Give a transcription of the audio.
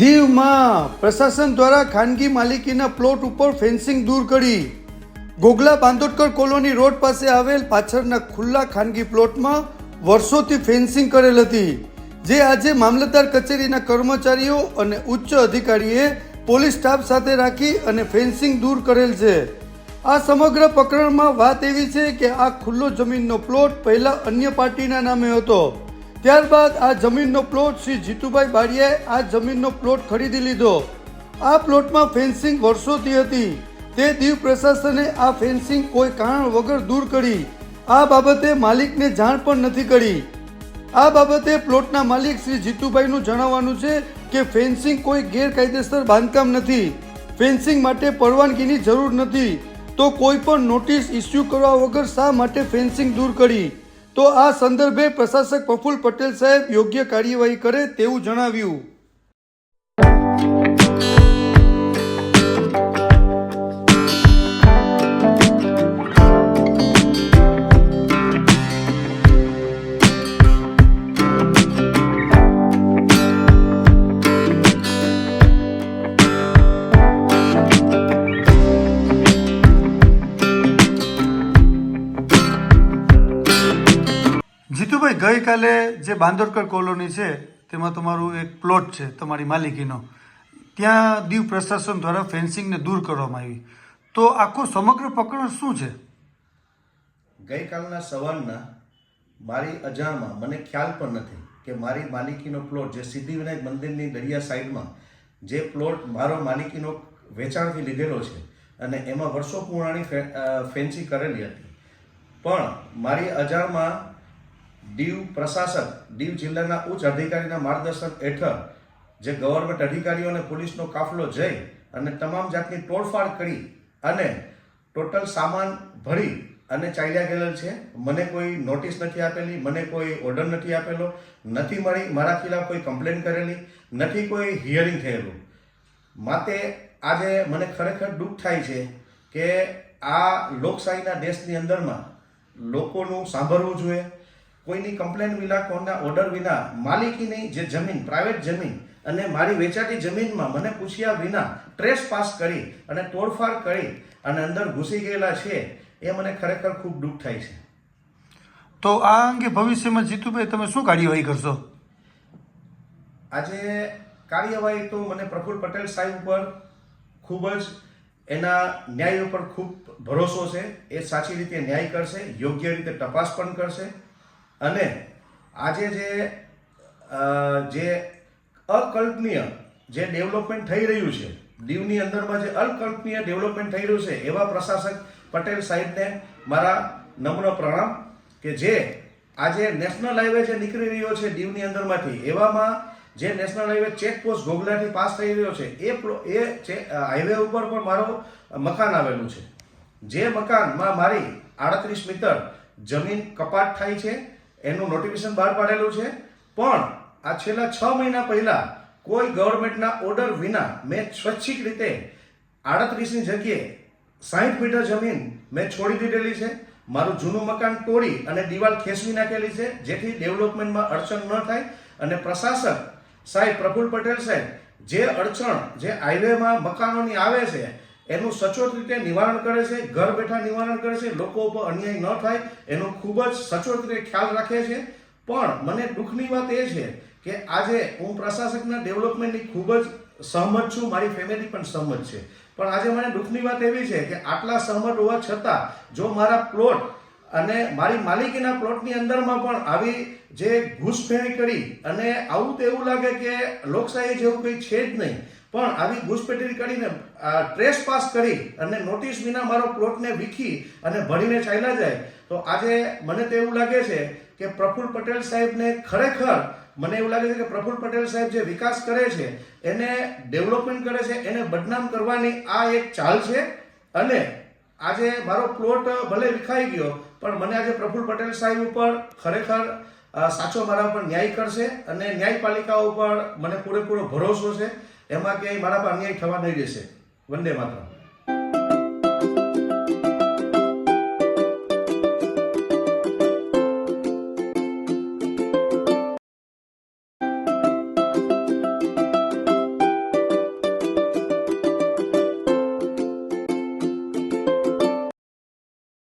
જૂનાગઢમાં પ્રશાસન દ્વારા ખાનગી માલિકીના પ્લોટ ઉપર ફેન્સિંગ દૂર કરી. ગોગલા બાંદોડકર કોલોની રોડ પાસે આવેલ પાછળના ખુલ્લા ખાનગી પ્લોટમાં વર્ષોથી ફેન્સિંગ કરેલ હતી, જે આજે મામલતદાર કચેરીના કર્મચારીઓ અને ઉચ્ચ અધિકારીએ પોલીસ સ્ટાફ સાથે રાખી અને ફેન્સિંગ દૂર કરેલ છે. આ સમગ્ર પ્રકરણમાં વાત એવી છે કે આ ખુલ્લો જમીનનો પ્લોટ પહેલા અન્ય પાર્ટીના નામે હતો. ત્યારબાદ આ જમીનનો પ્લોટ શ્રી જીતુભાઈ બારીયાએ આ જમીનનો પ્લોટ ખરીદી લીધો. આ પ્લોટમાં ફેન્સિંગ વર્ષોથી હતી. તે દીવ પ્રશાસને આ ફેન્સિંગ કોઈ કારણ વગર દૂર કરી. આ બાબતે માલિકને જાણ પણ નથી કરી. આ બાબતે પ્લોટના માલિક શ્રી જીતુભાઈનું જણાવવાનું છે કે ફેન્સિંગ કોઈ ગેરકાયદેસર બાંધકામ નથી. ફેન્સિંગ માટે પરવાનગીની જરૂર નથી. તો કોઈ પણ નોટિસ ઇસ્યુ કરવા વગર શા માટે ફેન્સિંગ દૂર કરી? તો આ સંદર્ભે પ્રશાસક પ્રફુલ પટેલ સાહેબ યોગ્ય કાર્યવાહી કરે તેવું જણાવ્યું. ગઈકાલે જે બાંદોડકર કોલોની છે, તેમાં તમારું એક પ્લોટ છે, તમારી માલિકીનો. ત્યાં દીવ પ્રશાસન દ્વારા ફેન્સિંગને દૂર કરવામાં આવી. તો આખું સમગ્ર પ્રકરણ શું છે? ગઈકાલના સવારના મારી અજાણમાં મને ખ્યાલ પણ નથી કે મારી માલિકીનો પ્લોટ જે સિદ્ધિવિનાયક મંદિરની દરિયા સાઈડમાં જે પ્લોટ મારો માલિકીનો વેચાણથી લીધેલો છે અને એમાં વર્ષો પુરાણી ફેન્સી કરેલી હતી. પણ મારી અજાણમાં દીવ પ્રશાસક દીવ જિલ્લાના ઉચ્ચ અધિકારીના માર્ગદર્શન હેઠળ જે ગવર્મેન્ટ અધિકારીઓ અને પોલીસનો કાફલો જઈ અને તમામ જાતની તોડફાડ કરી અને ટોટલ સામાન ભરી અને ચાલ્યા ગયેલ છે. મને કોઈ નોટિસ નથી આપેલી, મને કોઈ ઓર્ડર નથી આપેલો, નથી મળી મારા ખિલાફ કોઈ કમ્પ્લેન કરેલી, નથી કોઈ હિયરિંગ થયેલું. માટે આજે મને ખરેખર દુઃખ થાય છે કે આ લોકશાહીના દેશની અંદરમાં લોકોનું સાંભળવું જોઈએ કોઈની કમ્પ્લેન વિના કોઈના ઓર્ડર વિના માલિકીની જે જમીન પ્રાઇવેટ જમીન અને મારી વેચાતી જમીનમાં મને પૂછ્યા વિના ટ્રેસ પાસ કરી અને તોડફાડ કરી અને અંદર ઘૂસી ગયેલા છે એ મને ખરેખર ખૂબ દુઃખ થાય છે. તો આ અંગે ભવિષ્યમાં જીતુભાઈ તમે શું કાર્યવાહી કરશો? આજે કાર્યવાહી તો મને પ્રફુલ્લ પટેલ સાહેબ ઉપર ખૂબ જ એના ન્યાય ઉપર ખૂબ ભરોસો છે એ સાચી રીતે ન્યાય કરશે યોગ્ય રીતે તપાસ પણ કરશે. અને આજે જે જે અકલ્પનીય જે ડેવલપમેન્ટ થઈ રહ્યું છે, દીવની અંદરમાં જે અકલ્પનીય ડેવલપમેન્ટ થઈ રહ્યું છે, એવા પ્રશાસક પટેલ સાહેબને મારા નમ્ર પ્રણામ કે જે આજે નેશનલ હાઈવે જે નીકળી રહ્યો છે દીવની અંદરમાંથી, એવામાં જે નેશનલ હાઈવે ચેકપોસ્ટ ઘોઘલાથી પાસ થઈ રહ્યો છે, એ એ હાઈવે ઉપર પણ મારું મકાન આવેલું છે. જે મકાનમાં મારી આડત્રીસ મીટર જમીન કપાટ થાય છે એનું નોટિફિકેશન બહાર પાડેલું છે. પણ આ છેલ્લા છ મહિના પહેલા કોઈ ગવર્મેન્ટના ઓર્ડર વિના મેં સ્વૈચ્છિક રીતે આડત્રીસની જગ્યાએ સાહીઠ મીટર જમીન મેં છોડી દીધેલી છે. મારું જૂનું મકાન તોડી અને દિવાલ ખેંચવી નાખેલી છે, જેથી ડેવલપમેન્ટમાં અડચણ ન થાય. અને પ્રશાસક સાહેબ પ્રફુલ પટેલ સાહેબ, જે અડચણ જે હાઈવેમાં મકાનોની આવે છે એનું સચોટ રીતે નિવારણ કરે છે, ઘર બેઠા નિવારણ કરે છે, લોકો ઉપર અન્યાય ન થાય, એનો ખૂબ જ સચોટ રીતે ખ્યાલ રાખે છે. પણ મને દુઃખની વાત એ છે કે આજે હું પ્રશાસકના ડેવલપમેન્ટની ખૂબ જ સહમત છું, મારી ફેમિલી પણ સહમત છે. પણ આજે મને દુઃખની વાત એવી છે કે આટલા સહમત હોવા છતાં જો મારા પ્લોટ અને મારી માલિકીના પ્લોટની અંદરમાં પણ આવી જે ઘૂસપેણી કરી અને આવું તો એવું લાગે કે લોકશાહી જેવું કંઈ છે જ નહીં પણ આવી ઘૂસપેટી કરીને ટ્રેસ પાસ કરી અને નોટિસ વિના મારો પ્લોટને વીખી અને ભરીને ચાલ્યા જાય, તો આજે મને તો એવું લાગે છે કે પ્રફુલ્લ પટેલ સાહેબને ખરેખર, મને એવું લાગે છે કે પ્રફુલ્લ પટેલ સાહેબ જે વિકાસ કરે છે, એને ડેવલપમેન્ટ કરે છે, એને બદનામ કરવાની આ એક ચાલ છે. અને આજે મારો પ્લોટ ભલે વિખાઈ ગયો, પણ મને આજે પ્રફુલ્લ પટેલ સાહેબ ઉપર ખરેખર સાચો મારા ઉપર ન્યાય કરશે અને ન્યાયપાલિકા ઉપર મને પૂરેપૂરો ભરોસો છે. એમાં ક્યાંય મારા પર અન્યાય થવા નહીં રહેશે વંદે માતરમ.